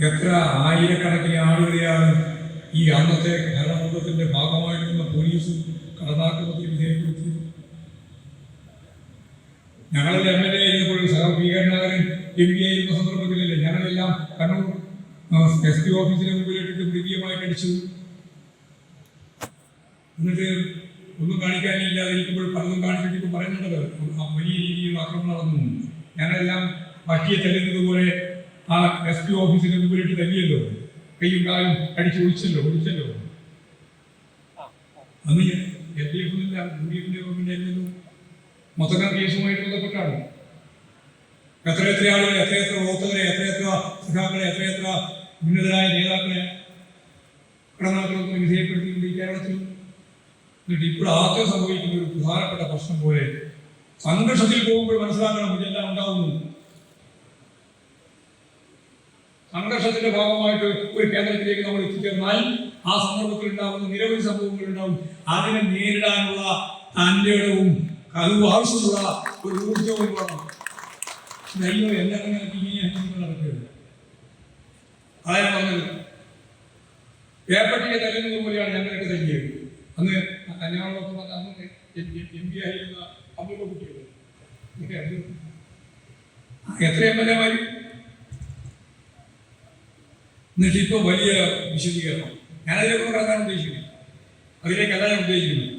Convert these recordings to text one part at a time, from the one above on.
എത്ര ആയിരക്കണക്കിന് ആളുകളെയാണ് ഈ അന്നത്തെ ഭരണകൂടത്തിന്റെ ഭാഗമായിട്ടുള്ള പോലീസും കടന്നാക്രമത്തിൽ വിധേയപ്പെടുത്തിയത്? ഞങ്ങളുടെ എം എൽ എ ആയിരുന്നപ്പോൾ സഹ ഭീകരനാകരൻ എം പി ആയിരുന്ന സന്ദർഭത്തിലല്ലേ ഞങ്ങളെല്ലാം കണ്ണൂർ എസ് പി ഓഫീസിന് മുമ്പിലിട്ടിട്ട് മൃഗീയമായിട്ട് അടിച്ചു എന്നിട്ട് ഒന്നും കാണിക്കാനില്ലാതിരിക്കുമ്പോൾ പലതും കാണിച്ചിട്ട് ആ വലിയ രീതിയിൽ ആക്രമണം നടന്നു ഞങ്ങളെല്ലാം പട്ടിയെ തെല്ലുന്നത് പോലെ ആ എസ് പി ഓഫീസിന് മുമ്പിലിട്ട് തല്ലിയല്ലോ കയ്യും കാലും അടിച്ച് ഒഴിച്ചല്ലോ ഒഴിച്ചല്ലോ. അന്ന് എൽ ഡി എഫിനില്ല യു ഡി എഫിന്റെ ഗവൺമെന്റായിരുന്നല്ലോ മൊത്തം കേസുമായിട്ട് ബന്ധപ്പെട്ടാണ്. എത്ര എത്ര ആളുകളെ എത്ര എത്ര വോട്ടറെ എത്ര എത്ര സഖാക്കളെ എത്ര എത്ര ഉന്നതരായ നേതാക്കളെ കടന്നാക്രമണത്തിന് വിധേയപ്പെടുത്തിയിട്ടുണ്ട് ഈ കേരളത്തിൽ എന്നിട്ട് ആദ്യം സംഭവിക്കുന്ന ഒരു പ്രധാനപ്പെട്ട പ്രശ്നം പോലെ സംഘർഷത്തിൽ പോകുമ്പോൾ മനസ്സിലാക്കണം ഇതെല്ലാം ഉണ്ടാവുന്നു. സംഘർഷത്തിന്റെ ഭാഗമായിട്ട് ഒരു കേന്ദ്രത്തിലേക്ക് നമ്മൾ എത്തിച്ചേർന്നാൽ ആ സന്ദർഭത്തിൽ ഉണ്ടാകുന്ന നിരവധി സംഭവങ്ങൾ ഉണ്ടാവും അതിനെ നേരിടാനുള്ള തന്റെ ഇടവും കഴിവ് ആവശ്യമുള്ള ഒരു ഊർജവും വേണം അയ്യോ എല്ലാം ഇങ്ങനെ നടക്കുകയാണ് അതാ ഞാൻ പറഞ്ഞത്. പേപ്പട്ടിയെ തല്ലുന്നത് പോലെയാണ് ഞങ്ങളൊക്കെ തല്ലിയത് അന്ന് ഞങ്ങളൊക്കെ കുട്ടികൾ. എത്ര എം എൽ എമാര് എന്നിട്ട് ഇപ്പോൾ വലിയ വിശദീകരണം. ഞാനതിലേക്ക് കടക്കാൻ ഉദ്ദേശിക്കുന്നു അതിലേക്കല്ല ഞാൻ ഉദ്ദേശിക്കുന്നത്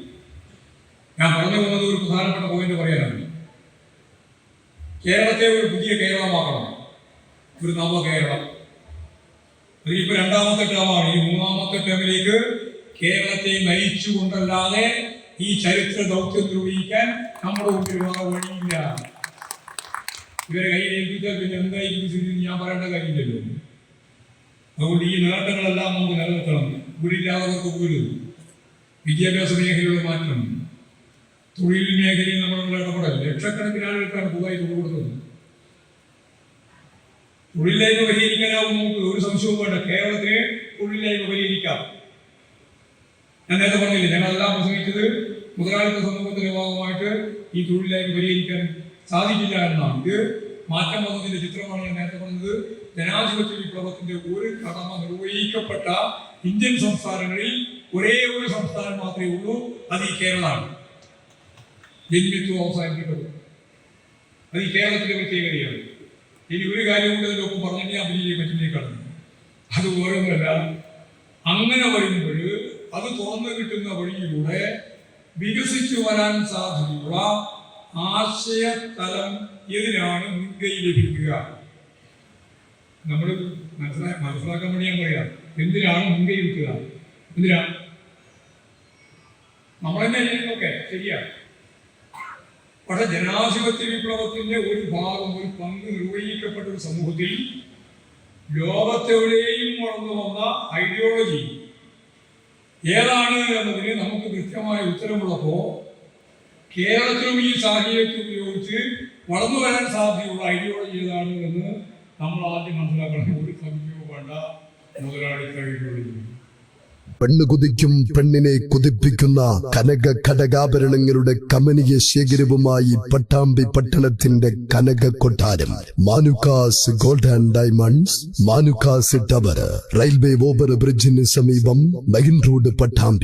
ഞാൻ പറഞ്ഞു പോകുന്നത് ഒരു പ്രധാനപ്പെട്ട പോയിന്റ് പറയാനാണ്. കേരളത്തെ ഒരു പുതിയ കേരളമാക്കണം ഒരു നവ കേരളം അതിലിപ്പോ രണ്ടാമത്തെ ടേമാണ് ഈ മൂന്നാമത്തെ ടേമിലേക്ക് കേരളത്തെ നയിച്ചുകൊണ്ടല്ലാതെ ഈ ചരിത്ര ദൗത്യം നിർവഹിക്കാൻ നമ്മുടെ മുമ്പിൽ വേറെ വഴിയില്ല. ഇവരെ കയ്യിൽ ഏൽപ്പിച്ചാൽ പിന്നെ എന്തായിരിക്കും സ്ഥിതി ഞാൻ പറയേണ്ട കാര്യമില്ലല്ലോ. അതുകൊണ്ട് ഈ നേട്ടങ്ങളെല്ലാം നമുക്ക് നിലനിർത്തണം. വീടില്ലാത്തവർക്ക് വീട് വിദ്യാഭ്യാസ മേഖലയുടെ മാറ്റം. തൊഴിൽ മേഖലയിൽ നമ്മളുള്ള ഇടപെടൽ. ലക്ഷക്കണക്കിന് ആളുകൾക്കാണ് പുതുതായി തൊഴിൽ കൊടുത്തത്. തൊഴിലില്ലായ്മ പരിഹരിക്കാനാവും നമുക്ക്. ഒരു സംശയവും വേണ്ട. കേരളത്തിന് തൊഴിലില്ലായ്മ പരിഹരിക്കാം. ഞാൻ നേരത്തെ പറഞ്ഞില്ലേ ഞങ്ങളെല്ലാം പ്രസംഗിച്ചത് മുതലാളിത്ത സമൂഹത്തിന്റെ ഭാഗമായിട്ട് ഈ തൊഴിലില്ലായ്മ പരിഹരിക്കാൻ സാധിക്കില്ല എന്നാണ്. ഇത് മാറ്റം വന്നതിന്റെ ചിത്രമാണ് ഞാൻ നേരത്തെ പറഞ്ഞത്. ജനാധിപത്യ വിപ്ലവത്തിന്റെ ഒരു കടമ നിർവഹിക്കപ്പെട്ട ഇന്ത്യൻ സംസ്ഥാനങ്ങളിൽ ഒരേ ഒരു സംസ്ഥാനം മാത്രമേ ഉള്ളൂ അത് ഈ കേരളമാണ്. ജന്മിത്വം അവസാനിപ്പിക്കുന്നത് അത് ഈ കേരളത്തിന്റെ പ്രത്യേകതയാണ്. ഇനി ഒരു കാര്യം കൂടെ ഇതിനൊപ്പം പറഞ്ഞിട്ട് ഞാൻ വലിയ കടന്നു. അത് ഓരോന്നല്ല. അങ്ങനെ വരുമ്പോൾ അത് തുറന്നു കിട്ടുന്ന വഴിയിലൂടെ വികസിച്ചു വരാൻ സാധ്യതയുള്ള ആശയതലം ഇതിനാണ് മുൻകൈ ലഭിക്കുക? നമ്മൾ മനസ്സിലാ മനസ്സിലാക്കാൻ വേണ്ടി ഞാൻ പറയാം. എന്തിനാണ് മുൻകൈ വെക്കുക എന്തിനാ? നമ്മൾ തന്നെ ശരിയാ. പക്ഷെ ജനാധിപത്യ വിപ്ലവത്തിന്റെ ഒരു ഭാഗം ഒരു പങ്ക് നിർവഹിക്കപ്പെട്ട ഒരു സമൂഹത്തിൽ ലോകത്തെവിടെയും വളർന്നു വന്ന ഐഡിയോളജി ഏതാണ് എന്നതിന് നമുക്ക് കൃത്യമായ ഉത്തരമുള്ളപ്പോ കേരളത്തിലും ഈ സാഹചര്യത്തെ ഉപയോഗിച്ച് വളർന്നു വരാൻ സാധ്യതയുള്ള ഐഡിയോളജി ഏതാണ് എന്ന് നമ്മൾ ആദ്യം മനസ്സിലാക്കണം ഒരു സംശയവും വേണ്ട മുതലാളി ഐഡിയോളജി പെണ്ണ് കുതിക്കും പെണ്ണിനെ കുതിപ്പിക്കുന്ന കനക ഘടകാഭരണങ്ങളുടെ കമനീയ ശേഖരവുമായി പട്ടാമ്പി പട്ടണത്തിന്റെ കനക കൊട്ടാരം. Manukkas gold and diamonds Manukkas tower railway over ബ്രിഡ്ജിന് സമീപം മെയിൻ റോഡ് പട്ടാമ്പി.